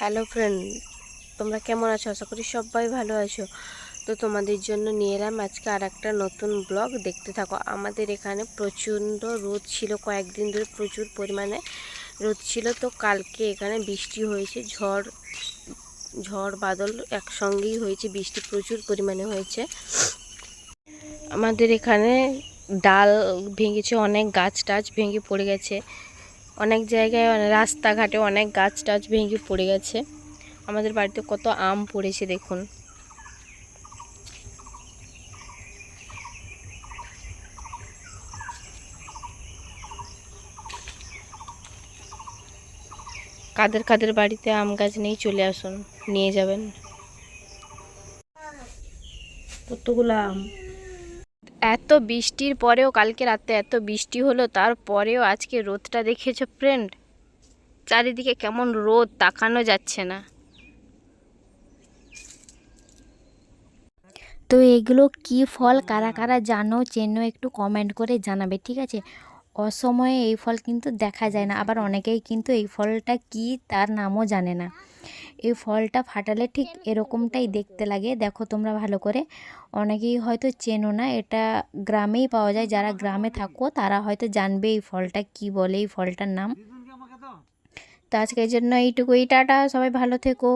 Hello friend তোমরা কেমন আছো? আশা করি সবাই ভালো আছো। তো তোমাদের জন্য নিয়ে এলাম আজকে আর একটা নতুন ব্লগ দেখতে থাকো, আমাদের এখানে প্রচণ্ড রোদ ছিল। কয়েকদিন ধরে প্রচুর পরিমাণে রোদ ছিল। তো কালকে এখানে বৃষ্টি হয়েছে, ঝড় ঝড়, বাদল একসঙ্গেই হয়েছে। বৃষ্টি প্রচুর পরিমাণে হয়েছে। আমাদের এখানে ডাল ভেঙেছে, অনেক গাছ টাছ ভেঙে পড়ে গেছে। অনেক জায়গায় রাস্তাঘাটে অনেক গাছ টাছ ভেঙে পড়ে গেছে। আমাদের বাড়িতে কত আম পড়েছে দেখুন। কাদের কাদের বাড়িতে আম গাছ নেই চলে আসুন, নিয়ে যাবেন। কতগুলো আম? এত বৃষ্টির পরেও কালকে রাতে এত বৃষ্টি হলো, তারপরেও আজকে রোদটা দেখেছ ফ্রেন্ড চারিদিকে কেমন রোদ, তাকানো যাচ্ছে না। তো এগুলো কি ফল, কারা কারা জানো, চেনো, একটু কমেন্ট করে জানাবে, ঠিক আছে? অসময়ে এই ফল কিন্তু দেখা যায় না, আবার অনেকেই কিন্তু এই ফলটা কি, তার নামও জানে না। এই ফলটা ফাটালে ঠিক এরকমটাই দেখতে লাগে। দেখো তোমরা ভালো করে। অনেকেই হয়তো চেনো না এটা গ্রামেই পাওয়া যায়। যারা গ্রামে থাকো তারা হয়তো জানবে এই ফলটা কি বলে এই ফলটার নাম। তো আজকের জন্য এইটুকুই। টাটা সবাই ভালো থেকো।